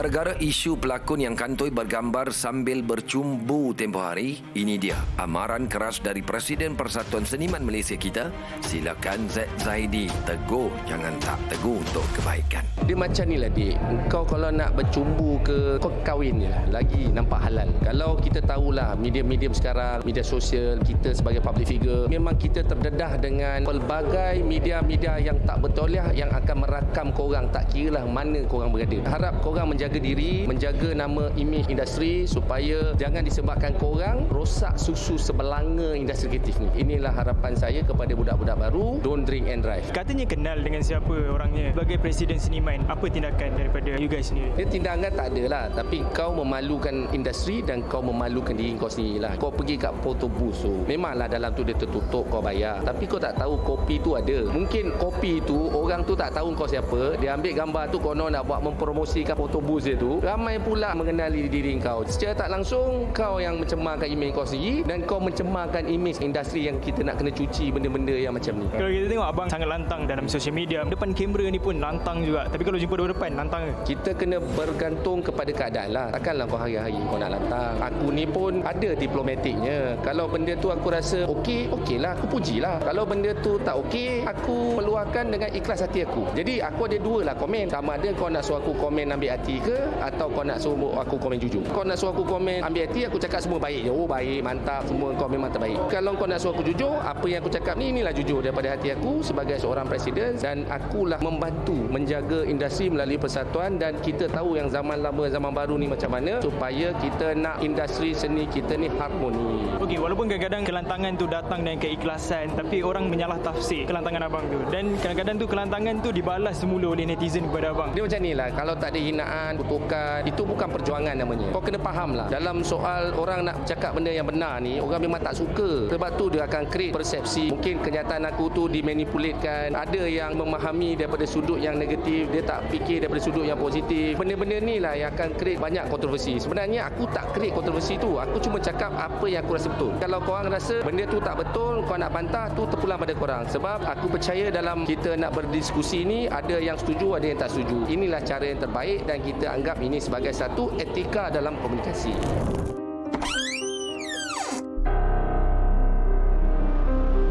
Gara-gara isu pelakon yang kantoi bergambar sambil bercumbu tempoh hari, ini dia amaran keras dari Presiden Persatuan Seniman Malaysia kita. Silakan Z Zaidi tegur, jangan tak tegur untuk kebaikan. Dia macam ni lah dik. Kau kalau nak bercumbu ke Kau kahwin je lah. Lagi nampak halal. Kalau kita tahulah Medium-medium sekarang Media sosial Kita sebagai public figure Memang kita terdedah dengan Pelbagai media-media yang tak betul ya Yang akan merakam korang. Tak kira lah mana korang berada. Harap korang menjaga diri Menjaga nama imej industri Supaya Jangan disebabkan korang Rosak susu sebelanga industri kreatif ni. Inilah harapan saya kepada budak-budak baru Don't drink and drive. Katanya kenal dengan siapa orangnya Sebagai Presiden Seniman. Apa tindakan daripada you guys sendiri? Dia tindakan tak ada lah Tapi kau memalukan industri Dan kau memalukan diri kau sendiri lah Kau pergi kat photo booth tu Memanglah dalam tu dia tertutup kau bayar. Tapi kau tak tahu kopi tu ada. Mungkin kopi tu Orang tu tak tahu kau siapa. Dia ambil gambar tu Konon nak buat mempromosikan photo booth dia tu Ramai pula mengenali diri kau. Secara tak langsung Kau yang mencemarkan imej kau sendiri Dan kau mencemarkan imej industri Yang kita nak kena cuci benda-benda yang macam ni. Kalau kita tengok abang sangat lantang dalam sosial media. Depan kamera ni pun lantang juga. Tapi kalau jumpa dua depan lantang ke? Kita kena bergantung kepada keadaan lah. Takkanlah kau hari-hari kau nak lantang. Aku ni pun ada diplomatiknya. Kalau benda tu aku rasa okey, okey lah Aku puji lah Kalau benda tu tak okey Aku meluahkan dengan ikhlas hati aku. Jadi aku ada dua lah komen. Sama ada kau nak suruh aku komen ambil hati ke? Atau kau nak suruh aku komen jujur? Kau nak suruh aku komen ambil hati Aku cakap semua baik. Je Oh baik, mantap. Semua kau memang terbaik. Kalau kau nak suruh aku jujur Apa yang aku cakap ni Inilah jujur daripada hati aku Sebagai seorang presiden Dan akulah membantu Menjaga industri melalui persatuan Dan kita tahu yang zaman lama Zaman baru ni macam mana Supaya kita nak industri seni kita ni harmoni. Okey, walaupun kadang-kadang kelantangan tu datang dengan keikhlasan Tapi orang menyalah tafsir kelantangan abang tu. Dan kadang-kadang tu kelantangan tu dibalas semula oleh netizen kepada abang. Dia macam ni lah. Kalau tak ada hinaan, kutukan Itu bukan perjuangan namanya. Kau kena faham lah. Dalam soal orang nak cakap benda yang benar ni Orang memang tak suka. Sebab tu dia akan create persepsi. Mungkin kenyataan aku tu dimanipulitkan Ada yang memahami daripada sudut yang negatif Dia tak fikir daripada sudut yang positif. Benda-benda ni lah yang akan create banyak kontroversi. Sebenarnya aku tak create kontroversi tu. Aku cuma cakap apa yang aku rasa betul. Kalau korang rasa benda tu tak betul Kau nak bantah tu terpulang pada korang. Sebab aku percaya dalam kita nak berdiskusi ni Ada yang setuju ada yang tak setuju. Inilah cara yang terbaik Dan kita anggap ini sebagai satu etika dalam komunikasi